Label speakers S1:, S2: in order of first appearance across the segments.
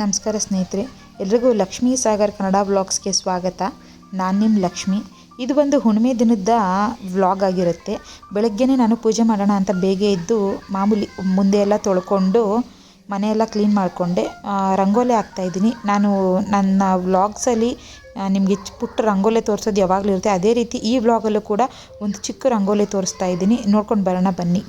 S1: ನಮಸ್ಕಾರ ಸ್ನೇಹಿತರೆ, ಎಲ್ರಿಗೂ ಲಕ್ಷ್ಮೀ ಸಾಗರ್ ಕನ್ನಡ ವ್ಲಾಗ್ಸ್ಗೆ ಸ್ವಾಗತ. ನಾನು ನಿಮ್ಮ ಲಕ್ಷ್ಮಿ. ಇದು ಒಂದು ಹುಣ್ಣಿಮೆ ದಿನದ ವ್ಲಾಗ್ ಆಗಿರುತ್ತೆ. ಬೆಳಗ್ಗೆನೇ ನಾನು ಪೂಜೆ ಮಾಡೋಣ ಅಂತ ಬೇಗ ಇದ್ದು ಮಾಮೂಲಿ ಮುಂದೆ ಎಲ್ಲ ತೊಳ್ಕೊಂಡು ಮನೆಯೆಲ್ಲ ಕ್ಲೀನ್ ಮಾಡಿಕೊಂಡೆ. ರಂಗೋಲಿ ಹಾಕ್ತಾಯಿದ್ದೀನಿ ನಾನು ನನ್ನ ವ್ಲಾಗ್ಸಲ್ಲಿ ನಿಮಗೆ ಪುಟ್ಟ ರಂಗೋಲಿ ತೋರಿಸೋದು ಯಾವಾಗಲೂ ಇರುತ್ತೆ. ಅದೇ ರೀತಿ ಈ ವ್ಲಾಗಲ್ಲೂ ಕೂಡ ಒಂದು ಚಿಕ್ಕ ರಂಗೋಲಿ ತೋರಿಸ್ತಾ ಇದ್ದೀನಿ. ನೋಡ್ಕೊಂಡು ಬರೋಣ ಬನ್ನಿ.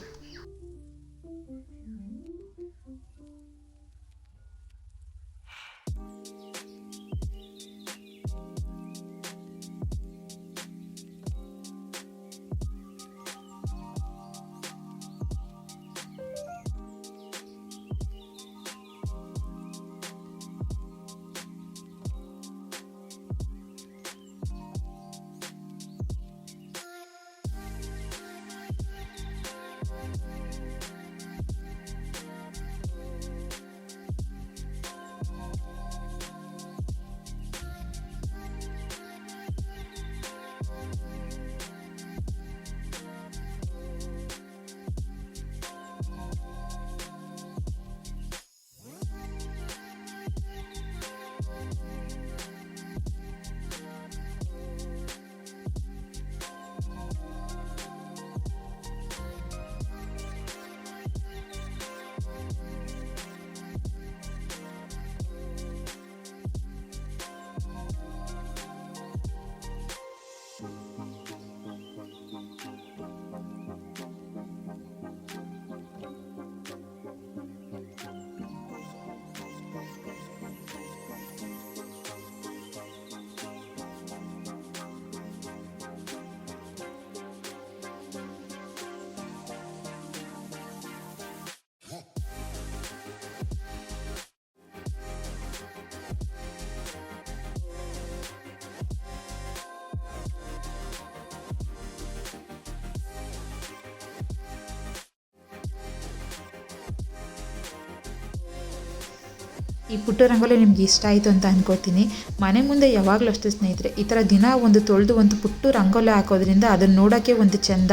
S1: ಈ ಪುಟ್ಟ ರಂಗೋಲಿ ನಿಮ್ಗೆ ಇಷ್ಟ ಆಯಿತು ಅಂತ ಅನ್ಕೋತೀನಿ. ಮನೆ ಮುಂದೆ ಯಾವಾಗಲೂ ಅಷ್ಟೇ ಸ್ನೇಹಿತರೆ, ಈ ಥರ ದಿನ ಒಂದು ತೊಳೆದು ಒಂದು ಪುಟ್ಟು ರಂಗೋಲಿ ಹಾಕೋದ್ರಿಂದ ಅದನ್ನು ನೋಡೋಕ್ಕೆ ಒಂದು ಚೆಂದ.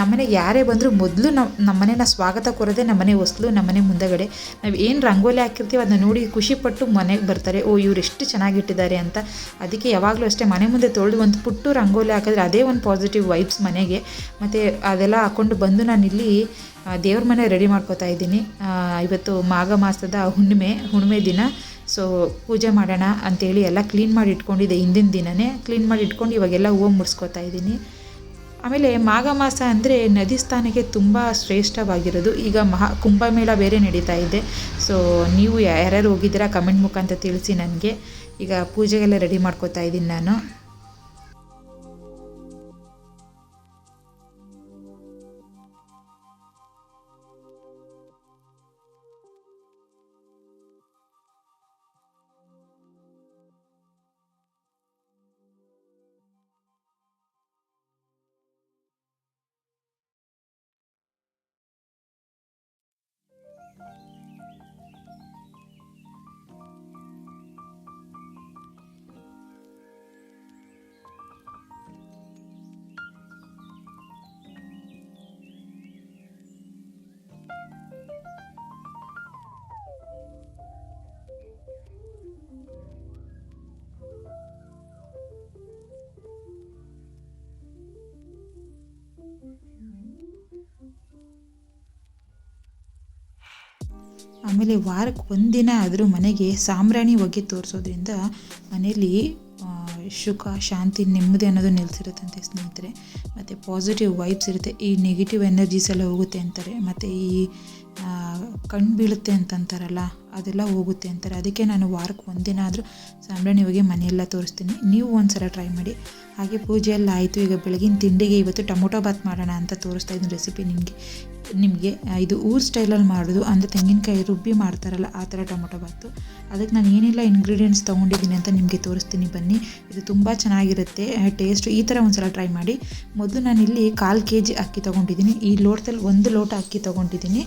S1: ನಮ್ಮನೆಗೆ ಯಾರೇ ಬಂದರೂ ಮೊದಲು ನಮ್ಮ ನಮ್ಮನೆನ ಸ್ವಾಗತ ಕೋರೋದೇ ನಮ್ಮನೆ ಹೊಸ್ಲು, ನಮ್ಮನೆ ಮುಂದಗಡೆ. ನಾವು ಏನು ರಂಗೋಲಿ ಹಾಕಿರ್ತೀವಿ ಅದನ್ನ ನೋಡಿ ಖುಷಿಪಟ್ಟು ಮನೆಗೆ ಬರ್ತಾರೆ. ಓ, ಇವ್ರು ಎಷ್ಟು ಚೆನ್ನಾಗಿಟ್ಟಿದ್ದಾರೆ ಅಂತ. ಅದಕ್ಕೆ ಯಾವಾಗಲೂ ಅಷ್ಟೇ ಮನೆ ಮುಂದೆ ತೊಳೆದು ಒಂದು ಪುಟ್ಟು ರಂಗೋಲಿ ಹಾಕಿದ್ರೆ ಅದೇ ಒಂದು ಪಾಸಿಟಿವ್ ವೈಬ್ಸ್ ಮನೆಗೆ. ಮತ್ತು ಅದೆಲ್ಲ ಹಾಕ್ಕೊಂಡು ಬಂದು ನಾನು ಇಲ್ಲಿ ದೇವ್ರ ಮನೆ ರೆಡಿ ಮಾಡ್ಕೋತಾ ಇದ್ದೀನಿ. ಇವತ್ತು ಮಾಘ ಮಾಸದ ಹುಣ್ಣಿಮೆ ಹುಣ್ಣಿಮೆ ದಿನ. ಸೊ ಪೂಜೆ ಮಾಡೋಣ ಅಂತೇಳಿ ಎಲ್ಲ ಕ್ಲೀನ್ ಮಾಡಿ ಇಟ್ಕೊಂಡಿದ್ದೆ ಹಿಂದಿನ ದಿನವೇ ಕ್ಲೀನ್ ಮಾಡಿ ಇಟ್ಕೊಂಡು ಇವಾಗೆಲ್ಲ ಹೂವು ಮುಡಿಸ್ಕೋತಾ ಇದ್ದೀನಿ. ಆಮೇಲೆ ಮಾಘ ಮಾಸ ಅಂದರೆ ನದಿ ಸ್ಥಾನಕ್ಕೆ ತುಂಬ ಶ್ರೇಷ್ಠವಾಗಿರೋದು. ಈಗ ಮಹಾ ಕುಂಭಮೇಳ ಬೇರೆ ನಡೀತಾ ಇದೆ. ಸೊ ನೀವು ಯಾರ್ಯಾರು ಹೋಗಿದ್ದೀರಾ ಕಮೆಂಟ್ ಮುಖಾಂತರ ತಿಳಿಸಿ ನನಗೆ. ಈಗ ಪೂಜೆಗೆಲ್ಲ ರೆಡಿ ಮಾಡ್ಕೋತಾ ಇದ್ದೀನಿ ನಾನು. ಆಮೇಲೆ ವಾರಕ್ಕೆ ಒಂದಿನ ಆದರೂ ಮನೆಗೆ ಸಾಂಬ್ರಾಣಿ ಒಗೆ ತೋರಿಸೋದ್ರಿಂದ ಮನೆಯಲ್ಲಿ ಸುಖ, ಶಾಂತಿ, ನೆಮ್ಮದಿ ಅನ್ನೋದು ನಿಲ್ಸಿರುತ್ತಂತೆ ಸ್ನೇಹಿತರೆ. ಮತ್ತು ಪಾಸಿಟಿವ್ ವೈಬ್ಸ್ ಇರುತ್ತೆ. ಈ ನೆಗೆಟಿವ್ ಎನರ್ಜೀಸ್ ಎಲ್ಲ ಹೋಗುತ್ತೆ ಅಂತಾರೆ. ಮತ್ತು ಈ ಕಣ್ಣು ಬೀಳುತ್ತೆ ಅಂತಂತಾರಲ್ಲ, ಅದೆಲ್ಲ ಹೋಗುತ್ತೆ ಅಂತಾರೆ. ಅದಕ್ಕೆ ನಾನು ವಾರಕ್ಕೆ ಒಂದಿನ ಆದರೂ ಸಾಂಬ್ರಾಣಿ ಹೋಗಿ ಮನೆಯೆಲ್ಲ ತೋರಿಸ್ತೀನಿ. ನೀವು ಒಂದು ಸಲ ಟ್ರೈ ಮಾಡಿ. ಹಾಗೆ ಪೂಜೆ ಎಲ್ಲ ಆಯಿತು, ಈಗ ಬೆಳಗಿನ ತಿಂಡಿಗೆ ಇವತ್ತು ಟೊಮೊಟೊ ಬಾತ್ ಮಾಡೋಣ ಅಂತ ತೋರಿಸ್ತಾ ಇದ್ದೀನಿ ರೆಸಿಪಿ ನಿಮಗೆ. ನಿಮಗೆ ಇದು ಊರ್ ಸ್ಟೈಲಲ್ಲಿ ಮಾಡೋದು, ಅಂದರೆ ತೆಂಗಿನಕಾಯಿ ರುಬ್ಬಿ ಮಾಡ್ತಾರಲ್ಲ, ಆ ಥರ ಟೊಮೊಟೊ ಬಾತು ಅದಕ್ಕೆ ನಾನು ಏನೆಲ್ಲ ಇಂಗ್ರೀಡಿಯೆಂಟ್ಸ್ ತೊಗೊಂಡಿದ್ದೀನಿ ಅಂತ ನಿಮಗೆ ತೋರಿಸ್ತೀನಿ, ಬನ್ನಿ. ಇದು ತುಂಬ ಚೆನ್ನಾಗಿರುತ್ತೆ ಟೇಸ್ಟ್ ಈ ಥರ ಒಂದು ಸಲ ಟ್ರೈ ಮಾಡಿ. ಮೊದಲು ನಾನಿಲ್ಲಿ ಕಾಲು ಕೆ ಜಿ ಅಕ್ಕಿ ತೊಗೊಂಡಿದ್ದೀನಿ. ಈ ಲೋಟದಲ್ಲಿ ಒಂದು ಲೋಟ ಅಕ್ಕಿ ತೊಗೊಂಡಿದ್ದೀನಿ.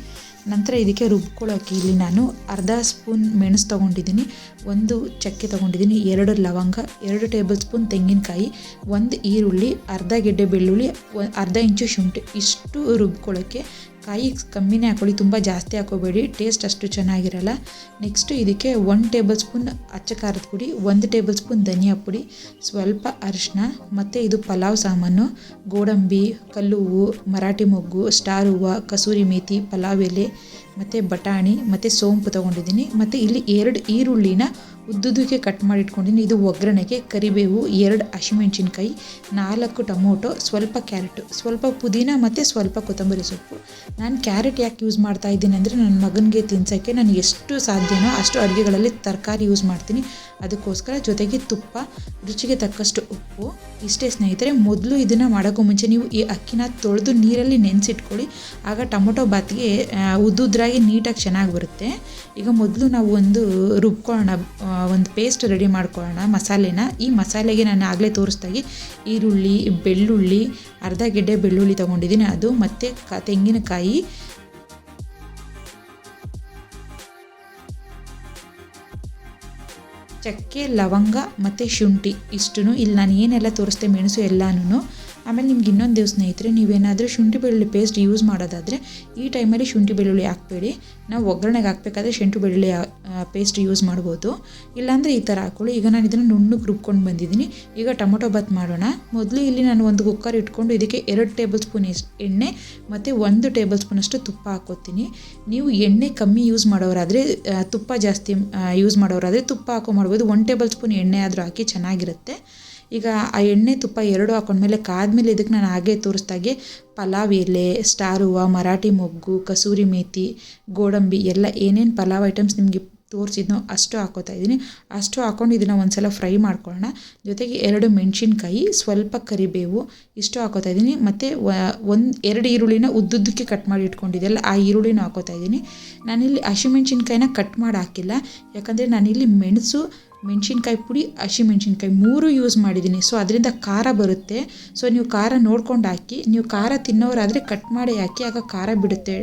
S1: ನಂತರ ಇದಕ್ಕೆ ರುಬ್ಕೊಳ್ಳೋಕೆ ಇಲ್ಲಿ ನಾನು ಅರ್ಧ ಸ್ಪೂನ್ ಮೆಣಸು ತೊಗೊಂಡಿದ್ದೀನಿ, ಒಂದು ಚಕ್ಕೆ ತೊಗೊಂಡಿದ್ದೀನಿ, ಎರಡು ಲವಂಗ, ಎರಡು ಟೇಬಲ್ ಸ್ಪೂನ್ ತೆಂಗಿನಕಾಯಿ, ಒಂದು ಈರುಳ್ಳಿ, ಅರ್ಧ ಗೆಡ್ಡೆ ಬೆಳ್ಳುಳ್ಳಿ ಅರ್ಧ ಇಂಚು ಶುಂಠಿ, ಇಷ್ಟು ರುಬ್ಕೊಳ್ಳೋಕ್ಕೆ ಕಾಯಿ ಕಮ್ಮಿನೇ ಹಾಕೊಳ್ಳಿ, ತುಂಬ ಜಾಸ್ತಿ ಹಾಕೋಬೇಡಿ ಟೇಸ್ಟ್ ಅಷ್ಟು ಚೆನ್ನಾಗಿರಲ್ಲ. ನೆಕ್ಸ್ಟು ಇದಕ್ಕೆ ಒನ್ ಟೇಬಲ್ ಸ್ಪೂನ್ ಅಚ್ಚ ಖಾರದ ಪುಡಿ, ಒಂದು ಟೇಬಲ್ ಸ್ಪೂನ್ ಧನಿಯಾ ಪುಡಿ, ಸ್ವಲ್ಪ ಅರಿಶಿನ ಮತ್ತು ಇದು ಪಲಾವ್ ಸಾಮಾನು, ಗೋಡಂಬಿ, ಕಲ್ಲು ಹೂವು, ಮರಾಠಿ ಮೊಗ್ಗು, ಸ್ಟಾರ್ ಹೂವು, ಕಸೂರಿ ಮೇಥಿ, ಪಲಾವ್ ಎಲೆ, ಮತ್ತು ಬಟಾಣಿ, ಮತ್ತು ಸೋಂಪು ತೊಗೊಂಡಿದ್ದೀನಿ. ಮತ್ತು ಇಲ್ಲಿ ಎರಡು ಈರುಳ್ಳಿನ ಉದ್ದುದಕ್ಕೆ ಕಟ್ ಮಾಡಿ ಇಟ್ಕೊಂಡಿದ್ದೀನಿ ಇದು ಒಗ್ಗರಣೆಗೆ ಕರಿಬೇವು, ಎರಡು ಹಸಿಮೆಣ್ಸಿನ್ಕಾಯಿ, ನಾಲ್ಕು ಟೊಮೊಟೊ, ಸ್ವಲ್ಪ ಕ್ಯಾರೆಟು, ಸ್ವಲ್ಪ ಪುದೀನ ಮತ್ತು ಸ್ವಲ್ಪ ಕೊತ್ತಂಬರಿ ಸೊಪ್ಪು. ನಾನು ಕ್ಯಾರೆಟ್ ಯಾಕೆ ಯೂಸ್ ಮಾಡ್ತಾ ಇದ್ದೀನಿ ಅಂದರೆ ನನ್ನ ಮಗನಿಗೆ ತಿನ್ಸೋಕ್ಕೆ ನಾನು ಎಷ್ಟು ಸಾಧ್ಯನೋ ಅಷ್ಟು ಅಡುಗೆಗಳಲ್ಲಿ ತರಕಾರಿ ಯೂಸ್ ಮಾಡ್ತೀನಿ. ಅದಕ್ಕೋಸ್ಕರ ಜೊತೆಗೆ ತುಪ್ಪ, ರುಚಿಗೆ ತಕ್ಕಷ್ಟು ಉಪ್ಪು. ಇಷ್ಟೇ ಸ್ನೇಹಿತರೆ, ಮೊದಲು ಇದನ್ನು ಮಾಡೋಕ್ಕೂ ಮುಂಚೆ ನೀವು ಈ ಅಕ್ಕಿನ ತೊಳೆದು ನೀರಲ್ಲಿ ನೆನೆಸಿಟ್ಕೊಳ್ಳಿ. ಆಗ ಟೊಮೊಟೊ ಬಾತ್ಗೆ ಉದ್ದುದ್ರಾಗಿ ನೀಟಾಗಿ ಚೆನ್ನಾಗಿ ಬರುತ್ತೆ. ಈಗ ಮೊದಲು ನಾವು ಒಂದು ರುಬ್ಕೊಳ್ಳೋಣ ಒಂದು ಪೇಸ್ಟ್ ರೆಡಿ ಮಾಡ್ಕೊಳ್ಳೋಣ ಮಸಾಲೆನ. ಈ ಮಸಾಲೆಗೆ ನಾನು ಆಗಲೇ ತೋರಿಸ್ದಾಗೆ ಈರುಳ್ಳಿ, ಬೆಳ್ಳುಳ್ಳಿ, ಅರ್ಧ ಗೆಡ್ಡೆ ಬೆಳ್ಳುಳ್ಳಿ ತೊಗೊಂಡಿದ್ದೀನಿ ಅದು, ಮತ್ತು ಕ, ತೆಂಗಿನಕಾಯಿ. ಚಕ್ಕೆ, ಲವಂಗ, ಮತ್ತು ಶುಂಠಿ ಇಷ್ಟು ಇಲ್ಲಿ ನಾನು ಏನೆಲ್ಲ ತೋರಿಸ್ದೆ ಮೆಣಸು ಎಲ್ಲನೂ ಆಮೇಲೆ ನಿಮ್ಗೆ ಇನ್ನೊಂದು ದಿವಸ ಸ್ನೇಹಿತರೆ, ನೀವೇನಾದರೂ ಶುಂಠಿ ಬೆಳ್ಳುಳ್ಳಿ ಪೇಸ್ಟ್ ಯೂಸ್ ಮಾಡೋದಾದರೆ ಈ ಟೈಮಲ್ಲಿ ಶುಂಠಿ ಬೆಳ್ಳುಳ್ಳಿ ಹಾಕ್ಬೇಡಿ. ನಾವು ಒಗ್ಗರಣೆಗೆ ಹಾಕಬೇಕಾದ್ರೆ ಶುಂಠಿ ಬೆಳ್ಳುಳ್ಳಿ ಪೇಸ್ಟ್ ಯೂಸ್ ಮಾಡ್ಬೋದು. ಇಲ್ಲಾಂದರೆ ಈ ಥರ ಹಾಕ್ಕೊಳ್ಳಿ ಈಗ ನಾನು ಇದನ್ನು ನುಣ್ಣಗೆ ರುಬ್ಕೊಂಡು ಬಂದಿದ್ದೀನಿ ಈಗ ಟೊಮೊಟೊ ಬಾತ್ ಮಾಡೋಣ. ಮೊದಲು ಇಲ್ಲಿ ನಾನು ಒಂದು ಕುಕ್ಕರ್ ಇಟ್ಕೊಂಡು ಇದಕ್ಕೆ ಎರಡು ಟೇಬಲ್ ಸ್ಪೂನ್ ಎಣ್ಣೆ ಮತ್ತು ಒಂದು ಟೇಬಲ್ ಸ್ಪೂನಷ್ಟು ತುಪ್ಪ ಹಾಕೋತೀನಿ ನೀವು ಎಣ್ಣೆ ಕಮ್ಮಿ ಯೂಸ್ ಮಾಡೋರಾದರೆ ತುಪ್ಪ ಜಾಸ್ತಿ ಯೂಸ್ ಮಾಡೋರಾದರೆ ತುಪ್ಪ ಹಾಕೋ ಮಾಡ್ಬೋದು. ಒನ್ ಟೇಬಲ್ ಸ್ಪೂನ್ ಎಣ್ಣೆ ಆದರೂ ಹಾಕಿ ಚೆನ್ನಾಗಿರುತ್ತೆ. ಈಗ ಆ ಎಣ್ಣೆ ತುಪ್ಪ ಎರಡು ಹಾಕೊಂಡ್ಮೇಲೆ ಕಾದ್ಮೇಲೆ ಇದಕ್ಕೆ ನಾನು ಹಾಗೆ ತೋರಿಸ್ದಾಗೆ ಪಲಾವ್ ಎಲೆ, ಸ್ಟಾರ್ ಹೂವು, ಮರಾಠಿ ಮೊಗ್ಗು, ಕಸೂರಿ ಮೇಥಿ ಗೋಡಂಬಿ ಎಲ್ಲ ಏನೇನು ಪಲಾವ್ ಐಟಮ್ಸ್ ನಿಮಗೆ ತೋರಿಸಿದ್ನೋ ಅಷ್ಟು ಹಾಕೋತಾ ಇದ್ದೀನಿ. ಅಷ್ಟು ಹಾಕೊಂಡು ಇದನ್ನು ಒಂದು ಸಲ ಫ್ರೈ ಮಾಡ್ಕೊಳ್ಳೋಣ. ಜೊತೆಗೆ ಎರಡು ಮೆಣಸಿನ್ಕಾಯಿ, ಸ್ವಲ್ಪ ಕರಿಬೇವು ಇಷ್ಟು ಹಾಕೋತಾ ಇದ್ದೀನಿ. ಮತ್ತು ಒಂದು, ಎರಡು ಈರುಳ್ಳಿನ ಉದ್ದುದ್ದಕ್ಕೆ ಕಟ್ ಮಾಡಿ ಇಟ್ಕೊಂಡಿದ್ದೆಲ್ಲ ಆ ಈರುಳ್ಳಿನ ಹಾಕೋತಾ ಇದ್ದೀನಿ. ನಾನಿಲ್ಲಿ ಹಸಿಮೆಣ್ಸಿನ್ಕಾಯಿನ ಕಟ್ ಮಾಡಿ ಹಾಕಿಲ್ಲ. ಯಾಕಂದರೆ ನಾನಿಲ್ಲಿ ಮೆಣಸು ಮೆಣಸಿನ್ಕಾಯಿ ಪುಡಿ ಹಸಿಮೆಣ್ಸಿನ್ಕಾಯಿ ಮೂರು ಯೂಸ್ ಮಾಡಿದ್ದೀನಿ. ಸೊ ಅದರಿಂದ ಖಾರ ಬರುತ್ತೆ. ಸೊ ನೀವು ಖಾರ ನೋಡ್ಕೊಂಡು ಹಾಕಿ, ನೀವು ಖಾರ ತಿನ್ನೋರಾದರೆ ಕಟ್ ಮಾಡಿ ಹಾಕಿ, ಆಗ ಖಾರ ಬಿಡುತ್ತೆ.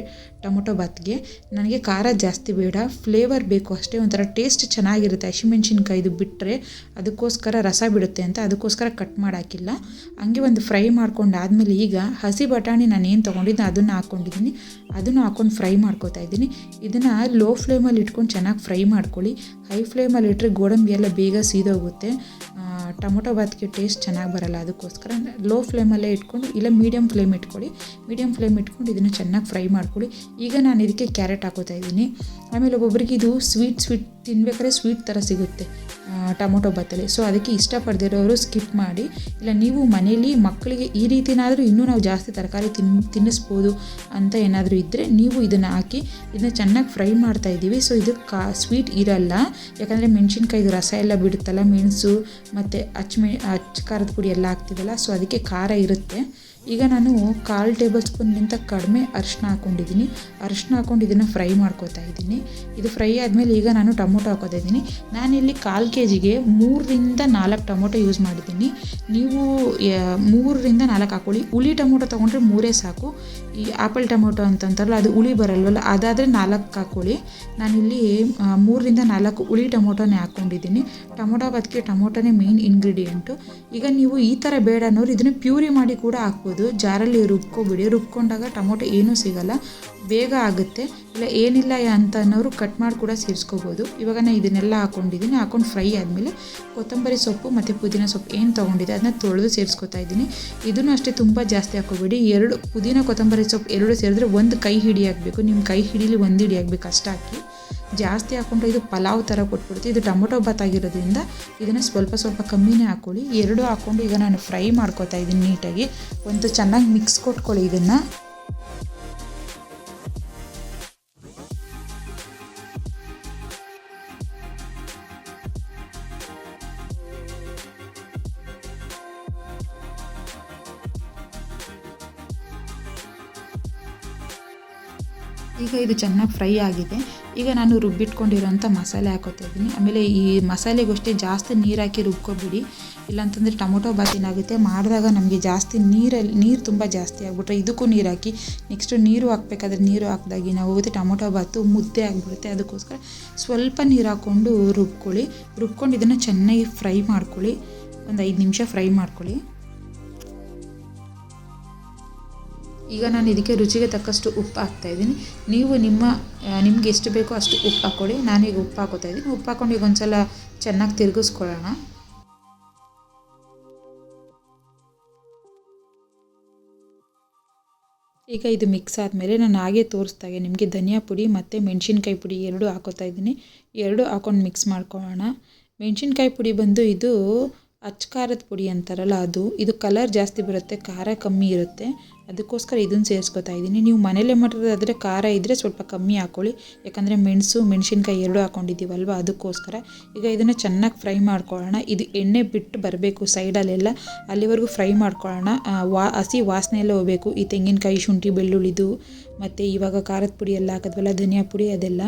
S1: ಟೊಮೊಟೊ ಬಾತ್ಗೆ ನನಗೆ ಖಾರ ಜಾಸ್ತಿ ಬೇಡ, ಫ್ಲೇವರ್ ಬೇಕು ಅಷ್ಟೇ, ಒಂಥರ ಟೇಸ್ಟ್ ಚೆನ್ನಾಗಿರುತ್ತೆ. ಹಸಿಮೆಣ್ಸಿನ್ಕಾಯಿದು ಬಿಟ್ಟರೆ ಅದಕ್ಕೋಸ್ಕರ ರಸ ಬಿಡುತ್ತೆ ಅಂತ ಅದಕ್ಕೋಸ್ಕರ ಕಟ್ ಮಾಡಾಕಿಲ್ಲ. ಹಂಗೆ ಒಂದು ಫ್ರೈ ಮಾಡ್ಕೊಂಡು ಆದಮೇಲೆ ಈಗ ಹಸಿ ಬಟಾಣಿ ನಾನು ಏನು ತೊಗೊಂಡಿದ್ದೆ ಅದನ್ನು ಹಾಕ್ಕೊಂಡಿದ್ದೀನಿ ಅದನ್ನು ಹಾಕ್ಕೊಂಡು ಫ್ರೈ ಮಾಡ್ಕೋತಾ ಇದ್ದೀನಿ. ಇದನ್ನು ಲೋ ಫ್ಲೇಮಲ್ಲಿ ಇಟ್ಕೊಂಡು ಚೆನ್ನಾಗಿ ಫ್ರೈ ಮಾಡ್ಕೊಳ್ಳಿ. ಹೈ ಫ್ಲೇಮಲ್ಲಿ ಇಟ್ಟರೆ ಗೋಡಂಬಿ ಎಲ್ಲ ಬೇಗ ಸೀದೋಗುತ್ತೆ. ಟೊಮೊಟೊ ಬಾತ್ಗೆ ಟೇಸ್ಟ್ ಚೆನ್ನಾಗಿ ಬರಲ್ಲ ಅದಕ್ಕೋಸ್ಕರ ಲೋ ಫ್ಲೇಮಲ್ಲೇ ಇಟ್ಕೊಂಡು ಇಲ್ಲ ಮೀಡಿಯಮ್ ಫ್ಲೇಮ್ ಇಟ್ಕೊಳ್ಳಿ. ಮೀಡಿಯಮ್ ಫ್ಲೇಮ್ ಇಟ್ಕೊಂಡು ಇದನ್ನು ಚೆನ್ನಾಗಿ ಫ್ರೈ ಮಾಡ್ಕೊಳ್ಳಿ. ಈಗ ನಾನು ಇದಕ್ಕೆ ಕ್ಯಾರೆಟ್ ಹಾಕೋತಾ ಇದ್ದೀನಿ. ಆಮೇಲೆ ಒಬ್ಬೊಬ್ಬರಿಗೆ ಇದು ಸ್ವೀಟ್ ಸ್ವೀಟ್ ತಿನ್ಬೇಕಾದ್ರೆ ಸ್ವೀಟ್ ಥರ ಸಿಗುತ್ತೆ ಟೊಮೊಟೊ ಬತ್ತಲೆ ಸೊ ಅದಕ್ಕೆ ಇಷ್ಟಪಡ್ದಿರೋರು ಸ್ಕಿಪ್ ಮಾಡಿ. ಇಲ್ಲ, ನೀವು ಮನೇಲಿ ಮಕ್ಕಳಿಗೆ ಈ ರೀತಿನಾದರೂ ಇನ್ನೂ ನಾವು ಜಾಸ್ತಿ ತರಕಾರಿ ತಿನ್, ತಿನ್ನಿಸ್ಬೋದು ಅಂತ ಏನಾದರೂ ಇದ್ದರೆ ನೀವು ಇದನ್ನು ಹಾಕಿ, ಇದನ್ನ ಚೆನ್ನಾಗಿ ಫ್ರೈ ಮಾಡ್ತಾ ಇದ್ದೀವಿ. ಸೊ ಇದು ಕಾ ಸ್ವೀಟ್ ಇರಲ್ಲ. ಯಾಕಂದರೆ ಮೆಣಸಿನ್ಕಾಯಿದು ರಸ ಎಲ್ಲ ಬಿಡುತ್ತಲ್ಲ, ಮೆಣಸು ಮತ್ತು ಅಚ್ಚಮೆ ಅಚ್ಚ ಖಾರದ ಪುಡಿ ಎಲ್ಲ ಹಾಕ್ತಿವಲ್ಲ ಸೊ ಅದಕ್ಕೆ ಖಾರ ಇರುತ್ತೆ. ಈಗ ನಾನು ಕಾಲು ಟೇಬಲ್ ಸ್ಪೂನ್ಗಿಂತ ಕಡಿಮೆ ಅರಿಶಿನ ಹಾಕ್ಕೊಂಡಿದ್ದೀನಿ. ಅರಿಶಿನ ಹಾಕ್ಕೊಂಡು ಇದನ್ನು ಫ್ರೈ ಮಾಡ್ಕೋತಾ ಇದ್ದೀನಿ. ಇದು ಫ್ರೈ ಆದಮೇಲೆ ಈಗ ನಾನು ಟೊಮೊಟೊ ಹಾಕೋತಾ ಇದ್ದೀನಿ. ನಾನಿಲ್ಲಿ ಕಾಲು ಕೆ ಜಿಗೆ ಮೂರರಿಂದ ನಾಲ್ಕು ಟೊಮೊಟೊ ಯೂಸ್ ಮಾಡಿದ್ದೀನಿ. ನೀವು ಮೂರರಿಂದ ನಾಲ್ಕು ಹಾಕ್ಕೊಳ್ಳಿ ಹುಳಿ ಟೊಮೊಟೊ ತೊಗೊಂಡ್ರೆ ಮೂರೇ ಸಾಕು. ಈ ಆಪಲ್ ಟೊಮೊಟೊ ಅಂತಂತಾರಲ್ಲ, ಅದು ಹುಳಿ ಬರಲ್ವಲ್ಲ, ಅದಾದರೆ ನಾಲ್ಕು ಹಾಕ್ಕೊಳ್ಳಿ ನಾನಿಲ್ಲಿ ಮೂರರಿಂದ ನಾಲ್ಕು ಹುಳಿ ಟೊಮೊಟೊನೇ ಹಾಕ್ಕೊಂಡಿದ್ದೀನಿ. ಟೊಮೊಟೊ ಬದಕ್ಕೆ ಟೊಮೊಟೊನೇ ಮೇಯ್ನ್ ಇಂಗ್ರೀಡಿಯೆಂಟು ಈಗ ನೀವು ಈ ಥರ ಬೇಡ ಅನ್ನೋರು ಇದನ್ನು ಪ್ಯೂರಿ ಮಾಡಿ ಕೂಡ ಹಾಕ್ಬೋದು. ಜಾರಲ್ಲಿ ರುಬ್ಕೊಬಿಡಿ. ರುಬ್ಕೊಂಡಾಗ ಟೊಮೊಟೊ ಏನೂ ಸಿಗಲ್ಲ. ಬೇಗ ಆಗುತ್ತೆ. ಇಲ್ಲ, ಏನಿಲ್ಲ ಅಂತ ಅನ್ನೋರು ಕಟ್ ಮಾಡಿ ಕೂಡ ಸೇರಿಸ್ಕೋಬೋದು. ಇವಾಗ ನಾನು ಇದನ್ನೆಲ್ಲ ಹಾಕ್ಕೊಂಡಿದ್ದೀನಿ ಹಾಕೊಂಡು ಫ್ರೈ ಆದಮೇಲೆ ಕೊತ್ತಂಬರಿ ಸೊಪ್ಪು ಮತ್ತು ಪುದೀನ ಸೊಪ್ಪು ಏನು ತೊಗೊಂಡಿದೆ ಅದನ್ನ ತೊಳೆದು ಸೇರಿಸ್ಕೊತಾ ಇದ್ದೀನಿ. ಇದನ್ನು ಅಷ್ಟೇ ತುಂಬ ಜಾಸ್ತಿ ಹಾಕೋಬೇಡಿ ಎರಡು ಪುದೀನ ಕೊತ್ತಂಬರಿ ಸೊಪ್ಪು ಎರಡು ಸೇರಿದ್ರೆ ಒಂದು ಕೈ ಹಿಡಿ ಹಾಕಬೇಕು. ನಿಮ್ಮ ಕೈ ಹಿಡೀಲಿ ಒಂದು ಹಿಡಿ ಹಾಕಬೇಕು ಅಷ್ಟು ಜಾಸ್ತಿ ಹಾಕ್ಕೊಂಡ್ರೆ ಇದು ಪಲಾವ್ ಥರ ಕೊಟ್ಬಿಡ್ತು ಇದು ಟೊಮೊಟೊ ಬಾತ್ ಆಗಿರೋದ್ರಿಂದ ಇದನ್ನು ಸ್ವಲ್ಪ ಸ್ವಲ್ಪ ಕಮ್ಮಿನೇ ಹಾಕ್ಕೊಳ್ಳಿ ಎರಡು ಹಾಕ್ಕೊಂಡು ಈಗ ನಾನು ಫ್ರೈ ಮಾಡ್ಕೊತಾ ಇದ್ದೀನಿ ನೀಟಾಗಿ. ಒಂದು ಚೆನ್ನಾಗಿ ಮಿಕ್ಸ್ ಕೊಟ್ಕೊಳ್ಳಿ ಇದನ್ನು. ಈಗ ಇದು ಚೆನ್ನಾಗಿ ಫ್ರೈ ಆಗಿದೆ. ಈಗ ನಾನು ರುಬ್ಬಿಟ್ಕೊಂಡಿರೋಂಥ ಮಸಾಲೆ ಹಾಕೋತಾ ಇದ್ದೀನಿ. ಆಮೇಲೆ ಈ ಮಸಾಲೆಗಷ್ಟೇ ಜಾಸ್ತಿ ನೀರು ಹಾಕಿ ರುಬ್ಕೊಬಿಡಿ. ಇಲ್ಲಾಂತಂದರೆ ಟೊಮೊಟೊ ಬಾತ್ ಏನಾಗುತ್ತೆ ಮಾಡಿದಾಗ ನಮಗೆ ಜಾಸ್ತಿ ನೀರಲ್ಲಿ, ನೀರು ತುಂಬ ಜಾಸ್ತಿ ಆಗಿಬಿಟ್ರೆ ಇದಕ್ಕೂ ನೀರು ಹಾಕಿ ನೆಕ್ಸ್ಟು ನೀರು ಹಾಕ್ಬೇಕಾದ್ರೆ ನೀರು ಹಾಕಿದಾಗ ನಾವು ಹೋಗುತ್ತೆ ಟೊಮೊಟೊ ಬಾತು ಮುದ್ದೆ ಆಗಿಬಿಡುತ್ತೆ. ಅದಕ್ಕೋಸ್ಕರ ಸ್ವಲ್ಪ ನೀರು ಹಾಕ್ಕೊಂಡು ರುಬ್ಕೊಳ್ಳಿ. ರುಬ್ಕೊಂಡು ಇದನ್ನು ಚೆನ್ನಾಗಿ ಫ್ರೈ ಮಾಡ್ಕೊಳ್ಳಿ. ಒಂದು ಐದು ನಿಮಿಷ ಫ್ರೈ ಮಾಡ್ಕೊಳ್ಳಿ. ಈಗ ನಾನು ಇದಕ್ಕೆ ರುಚಿಗೆ ತಕ್ಕಷ್ಟು ಉಪ್ಪು ಹಾಕ್ತಾ ಇದ್ದೀನಿ. ನೀವು ನಿಮ್ಮ ನಿಮ್ಗೆ ಎಷ್ಟು ಬೇಕೋ ಅಷ್ಟು ಉಪ್ಪು ಹಾಕ್ಕೊಳ್ಳಿ. ನಾನೀಗ ಉಪ್ಪು ಹಾಕೋತಾ ಇದ್ದೀನಿ. ಉಪ್ಪು ಹಾಕ್ಕೊಂಡು ಈಗ ಒಂದ್ಸಲ ಚೆನ್ನಾಗಿ ತಿರುಗಿಸ್ಕೊಳ್ಳೋಣ. ಈಗ ಇದು ಮಿಕ್ಸ್ ಆದಮೇಲೆ ನಾನು ಹಾಗೆ ತೋರಿಸ್ದಾಗೆ ನಿಮಗೆ ಧನಿಯಾ ಪುಡಿ ಮತ್ತು ಮೆಣಸಿನ್ಕಾಯಿ ಪುಡಿ ಎರಡು ಹಾಕೋತಾ ಇದ್ದೀನಿ. ಎರಡು ಹಾಕೊಂಡು ಮಿಕ್ಸ್ ಮಾಡ್ಕೊಳ್ಳೋಣ. ಮೆಣಸಿನ್ಕಾಯಿ ಪುಡಿ ಬಂದು ಇದು ಅಚ್ಚ ಖಾರದ ಪುಡಿ ಅಂತಾರಲ್ಲ ಅದು, ಇದು ಕಲರ್ ಜಾಸ್ತಿ ಬರುತ್ತೆ, ಖಾರ ಕಮ್ಮಿ ಇರುತ್ತೆ. ಅದಕ್ಕೋಸ್ಕರ ಇದನ್ನು ಸೇರಿಸ್ಕೊತಾ ಇದ್ದೀನಿ. ನೀವು ಮನೇಲೇ ಮಾಡಿರೋದಾದರೆ ಖಾರ ಇದ್ದರೆ ಸ್ವಲ್ಪ ಕಮ್ಮಿ ಹಾಕ್ಕೊಳ್ಳಿ ಯಾಕಂದರೆ ಮೆಣಸು, ಮೆಣಸಿನ್ಕಾಯಿ ಎರಡು ಹಾಕ್ಕೊಂಡಿದ್ದೀವಲ್ವ ಅದಕ್ಕೋಸ್ಕರ. ಈಗ ಇದನ್ನು ಚೆನ್ನಾಗಿ ಫ್ರೈ ಮಾಡ್ಕೊಳ್ಳೋಣ. ಇದು ಎಣ್ಣೆ ಬಿಟ್ಟು ಬರಬೇಕು ಸೈಡಲ್ಲೆಲ್ಲ. ಅಲ್ಲಿವರೆಗೂ ಫ್ರೈ ಮಾಡ್ಕೊಳ್ಳೋಣ. ವಾ, ಹಸಿ ವಾಸನೆ ಎಲ್ಲ ಹೋಗಬೇಕು. ಈ ತೆಂಗಿನಕಾಯಿ, ಶುಂಠಿ, ಬೆಳ್ಳುಳ್ಳಿದು, ಮತ್ತು ಇವಾಗ ಖಾರದ ಪುಡಿ ಎಲ್ಲ ಹಾಕಿದ್ವಲ್ಲ, ಧನಿಯಾ ಪುಡಿ ಅದೆಲ್ಲ.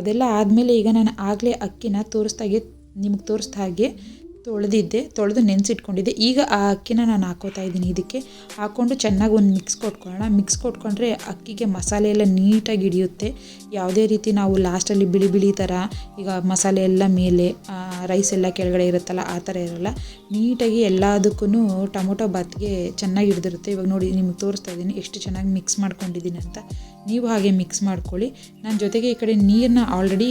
S1: ಅದೆಲ್ಲ ಆದಮೇಲೆ ಈಗ ನಾನು ಆಗಲೇ ಅಕ್ಕಿನ ತೋರಿಸ್ದಾಗೆ, ನಿಮಗೆ ತೋರಿಸ್ದ ಹಾಗೆ ತೊಳೆದಿದ್ದೆ, ತೊಳೆದು ನೆನೆಸಿಟ್ಕೊಂಡಿದ್ದೆ. ಈಗ ಆ ಅಕ್ಕಿನ ನಾನು ಹಾಕೋತಾ ಇದ್ದೀನಿ ಇದಕ್ಕೆ. ಹಾಕ್ಕೊಂಡು ಚೆನ್ನಾಗಿ ಒಂದು ಮಿಕ್ಸ್ ಕೊಟ್ಕೊಳ್ಳೋಣ. ಮಿಕ್ಸ್ ಕೊಟ್ಕೊಂಡ್ರೆ ಅಕ್ಕಿಗೆ ಮಸಾಲೆ ಎಲ್ಲ ನೀಟಾಗಿ ಹಿಡಿಯುತ್ತೆ. ಯಾವುದೇ ರೀತಿ ನಾವು ಲಾಸ್ಟಲ್ಲಿ ಬಿಳಿ ಬಿಳಿ ಥರ ಈಗ ಮಸಾಲೆ ಎಲ್ಲ ಮೇಲೆ ರೈಸ್ ಎಲ್ಲ ಕೆಳಗಡೆ ಇರುತ್ತಲ್ಲ, ಆ ಥರ ಇರೋಲ್ಲ. ನೀಟಾಗಿ ಎಲ್ಲದಕ್ಕೂ ಟೊಮೊಟೊ ಬಾತ್ಗೆ ಚೆನ್ನಾಗಿ ಹಿಡಿದಿರುತ್ತೆ. ಇವಾಗ ನೋಡಿ, ನಿಮಗೆ ತೋರಿಸ್ತಾ ಇದ್ದೀನಿ ಎಷ್ಟು ಚೆನ್ನಾಗಿ ಮಿಕ್ಸ್ ಮಾಡ್ಕೊಂಡಿದ್ದೀನಿ ಅಂತ. ನೀವು ಹಾಗೆ ಮಿಕ್ಸ್ ಮಾಡ್ಕೊಳ್ಳಿ. ನಾನು ಜೊತೆಗೆ ಈ ಕಡೆ ನೀರನ್ನ ಆಲ್ರೆಡಿ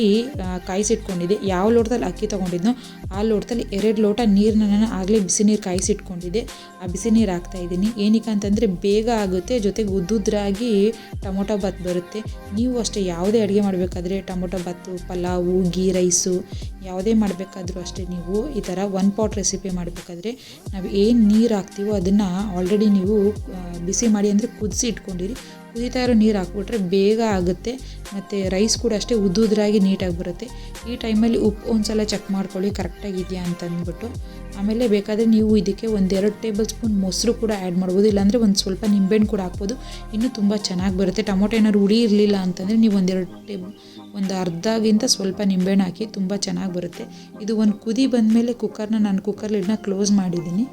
S1: ಕಾಯಿಸಿಟ್ಕೊಂಡಿದ್ದೆ. ಯಾವ ಲೋಟದಲ್ಲಿ ಅಕ್ಕಿ ತೊಗೊಂಡಿದ್ನೋ ಆ ಲೋಟದಲ್ಲಿ ಎರಡು ಲೋಟ ನೀರನ್ನ ನಾನು ಆಗಲೇ ಬಿಸಿ ನೀರು ಕಾಯಿಸಿಟ್ಕೊಂಡಿದ್ದೆ. ಆ ಬಿಸಿ ನೀರು ಹಾಕ್ತಾಯಿದ್ದೀನಿ ಏನಕ್ಕೆ ಅಂತಂದರೆ ಬೇಗ ಆಗುತ್ತೆ. ಜೊತೆಗೆ ಉದ್ದುದ್ರಾಗಿ ಟೊಮೊಟೊ ಭಾತ್ ಬರುತ್ತೆ. ನೀವು ಅಷ್ಟೇ ಯಾವುದೇ ಅಡುಗೆ ಮಾಡಬೇಕಾದ್ರೆ ಟೊಮೊಟೊ ಬಾತು ಪಲಾವು ಗೀ ರೈಸು ಯಾವುದೇ ಮಾಡಬೇಕಾದ್ರೂ ಅಷ್ಟೇ ನೀವು ಈ ಥರ ಒನ್ ಪಾಟ್ ರೆಸಿಪಿ ಮಾಡಬೇಕಾದ್ರೆ ನಾವು ಏನು ನೀರು ಹಾಕ್ತೀವೋ ಅದನ್ನು ಆಲ್ರೆಡಿ ನೀವು ಬಿಸಿ ಮಾಡಿ ಅಂದರೆ ಕುದಿಸಿ ಇಟ್ಕೊಂಡಿರಿ. ಕುದೀತಾ ಇರೋ ನೀರು ಹಾಕ್ಬಿಟ್ರೆ ಬೇಗ ಆಗುತ್ತೆ. ಮತ್ತು ರೈಸ್ ಕೂಡ ಅಷ್ಟೇ ಉದ್ದುದ್ರಾಗಿ ನೀಟಾಗಿ ಬರುತ್ತೆ. ಈ ಟೈಮಲ್ಲಿ ಉಪ್ಪು ಒಂದು ಸಲ ಚೆಕ್ ಮಾಡ್ಕೊಳ್ಳಿ ಕರೆಕ್ಟಾಗಿದೆಯಾ ಅಂತ ಅಂದ್ಬಿಟ್ಟು. ಆಮೇಲೆ ಬೇಕಾದರೆ ನೀವು ಇದಕ್ಕೆ ಒಂದೆರಡು ಟೇಬಲ್ ಸ್ಪೂನ್ ಮೊಸರು ಕೂಡ ಆ್ಯಡ್ ಮಾಡ್ಬೋದು. ಇಲ್ಲಾಂದರೆ ಒಂದು ಸ್ವಲ್ಪ ನಿಂಬೆಹಣ್ಣು ಕೂಡ ಹಾಕ್ಬೋದು. ಇನ್ನೂ ತುಂಬ ಚೆನ್ನಾಗಿ ಬರುತ್ತೆ. ಟೊಮೊಟೊ ಏನಾದ್ರು ಹುಳಿ ಇರಲಿಲ್ಲ ಅಂತಂದರೆ ನೀವು ಒಂದೆರಡು ಟೇಬಲ್ ಒಂದು ಅರ್ಧಗಿಂತ ಸ್ವಲ್ಪ ನಿಂಬೆಹಣ್ಣು ಹಾಕಿ ತುಂಬ ಚೆನ್ನಾಗಿ ಬರುತ್ತೆ. ಇದು ಒಂದು ಕುದಿ ಬಂದಮೇಲೆ ಕುಕ್ಕರ್ನ ನಾನು ಕುಕ್ಕರ್ ಲಿಡ್ನ ಕ್ಲೋಸ್ ಮಾಡಿದ್ದೀನಿ.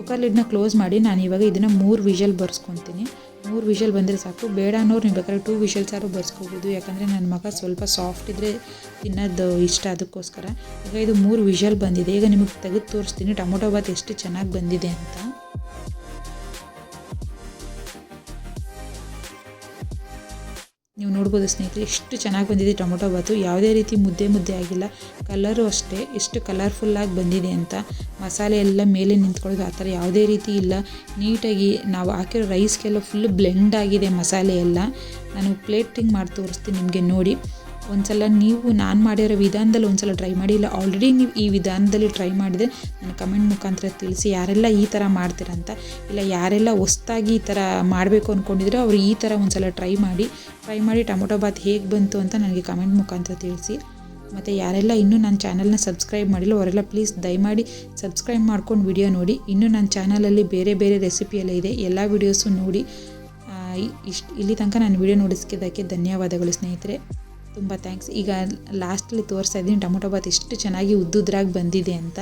S1: ಕುಕ್ಕರ್ ಲಿಡ್ನ ಕ್ಲೋಸ್ ಮಾಡಿ ನಾನು ಇವಾಗ ಇದನ್ನು ಮೂರು ವಿಷಲ್ ಬರ್ಸ್ಕೊತೀನಿ. ಮೂರು ವಿಷಲ್ ಬಂದರೆ ಸಾಕು. ಬೇಡ ಅನ್ನೋರು ನೀವು ಬೇಕಾದ್ರೆ ಟೂ ವಿಷಲ್ಸಾರು ಬರ್ಸ್ಕೋಬೋದು. ಯಾಕಂದರೆ ನನ್ನ ಮಗ ಸ್ವಲ್ಪ ಸಾಫ್ಟ್ ಇದ್ದರೆ ತಿನ್ನೋದು ಇಷ್ಟ ಅದಕ್ಕೋಸ್ಕರ. ಈಗ ಇದು ಮೂರು ವಿಷಲ್ ಬಂದಿದೆ. ಈಗ ನಿಮಗೆ ತೆಗೆದು ತೋರಿಸ್ತೀನಿ. ಟೊಮೊಟೊ ಬಾತ್ ಎಷ್ಟು ಚೆನ್ನಾಗಿ ಬಂದಿದೆ ಅಂತ. ನೀವು ನೋಡ್ಬೋದು ಸ್ನೇಹಿತರೆ, ಎಷ್ಟು ಚೆನ್ನಾಗಿ ಬಂದಿದೆ ಟೊಮೊಟೊ ಬಾತು. ಯಾವುದೇ ರೀತಿ ಮುದ್ದೆ ಮುದ್ದೆ ಆಗಿಲ್ಲ. ಕಲರು ಅಷ್ಟೇ, ಎಷ್ಟು ಕಲರ್ಫುಲ್ಲಾಗಿ ಬಂದಿದೆ ಅಂತ. ಮಸಾಲೆ ಎಲ್ಲ ಮೇಲೆ ನಿಂತ್ಕೊಳ್ಳೋದು ಆ ಥರ ಯಾವುದೇ ರೀತಿ ಇಲ್ಲ. ನೀಟಾಗಿ ನಾವು ಹಾಕಿರೋ ರೈಸ್ಗೆಲ್ಲ ಫುಲ್ ಬ್ಲೆಂಡ್ ಆಗಿದೆ ಮಸಾಲೆ ಎಲ್ಲ. ನಾನು ಪ್ಲೇಟಿಂಗ್ ಮಾಡಿ ತೋರಿಸ್ತೀನಿ ನಿಮಗೆ ನೋಡಿ. ಒಂದು ಸಲ ನೀವು, ನಾನು ಮಾಡಿರೋ ವಿಧಾನದಲ್ಲಿ ಒಂದ್ಸಲ ಟ್ರೈ ಮಾಡಿ. ಇಲ್ಲ ಆಲ್ರೆಡಿ ನೀವು ಈ ವಿಧಾನದಲ್ಲಿ ಟ್ರೈ ಮಾಡಿದರೆ ನನ್ನ ಕಮೆಂಟ್ ಮುಖಾಂತರ ತಿಳಿಸಿ ಯಾರೆಲ್ಲ ಈ ಥರ ಮಾಡ್ತೀರಂತ ಇಲ್ಲ, ಯಾರೆಲ್ಲ ಹೊಸ್ದಾಗಿ ಈ ಥರ ಮಾಡಬೇಕು ಅಂದ್ಕೊಂಡಿದ್ರೆ ಅವರು ಈ ಥರ ಒಂದ್ಸಲ ಟ್ರೈ ಮಾಡಿ. ಟ್ರೈ ಮಾಡಿ ಟೊಮೊಟೊ ಬಾತ್ ಹೇಗೆ ಬಂತು ಅಂತ ನನಗೆ ಕಮೆಂಟ್ ಮುಖಾಂತರ ತಿಳಿಸಿ. ಮತ್ತು ಯಾರೆಲ್ಲ ಇನ್ನೂ ನನ್ನ ಚಾನಲ್ನ ಸಬ್ಸ್ಕ್ರೈಬ್ ಮಾಡಿಲ್ಲ, ಅವರೆಲ್ಲ ಪ್ಲೀಸ್ ದಯಮಾಡಿ ಸಬ್ಸ್ಕ್ರೈಬ್ ಮಾಡ್ಕೊಂಡು ವಿಡಿಯೋ ನೋಡಿ. ಇನ್ನೂ ನನ್ನ ಚಾನಲಲ್ಲಿ ಬೇರೆ ಬೇರೆ ರೆಸಿಪಿ ಎಲ್ಲ ಇದೆ. ಎಲ್ಲ ವೀಡಿಯೋಸು ನೋಡಿ. ಇಷ್ಟು, ಇಲ್ಲಿ ತನಕ ನಾನು ವಿಡಿಯೋ ನೋಡಿಸ್ಕಿದ್ದಕ್ಕೆ ಧನ್ಯವಾದಗಳು ಸ್ನೇಹಿತರೆ. ತುಂಬ ಥ್ಯಾಂಕ್ಸ್ ಈಗ ಲಾಸ್ಟಲ್ಲಿ ತೋರಿಸ್ತಾ ಇದ್ದೀನಿ, ಟೊಮೊಟೊ ಬಾತ್ ಎಷ್ಟು ಚೆನ್ನಾಗಿ ಉದ್ದುದ್ರಾಗಿ ಬಂದಿದೆ ಅಂತ.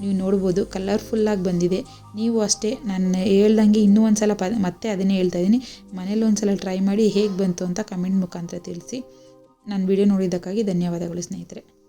S1: ನೀವು ನೋಡ್ಬೋದು ಕಲರ್ಫುಲ್ಲಾಗಿ ಬಂದಿದೆ. ನೀವು ಅಷ್ಟೇ, ನಾನು ಹೇಳ್ದಂಗೆ ಇನ್ನೂ ಒಂದು ಸಲ ಪ, ಮತ್ತೆ ಅದನ್ನೇ ಹೇಳ್ತಾ ಇದ್ದೀನಿ. ಮನೇಲಿ ಒಂದು ಸಲ ಟ್ರೈ ಮಾಡಿ ಹೇಗೆ ಬಂತು ಅಂತ ಕಮೆಂಟ್ ಮುಖಾಂತರ ತಿಳಿಸಿ. ನಾನು ವಿಡಿಯೋ ನೋಡಿದ್ದಕ್ಕಾಗಿ ಧನ್ಯವಾದಗಳು ಸ್ನೇಹಿತರೆ.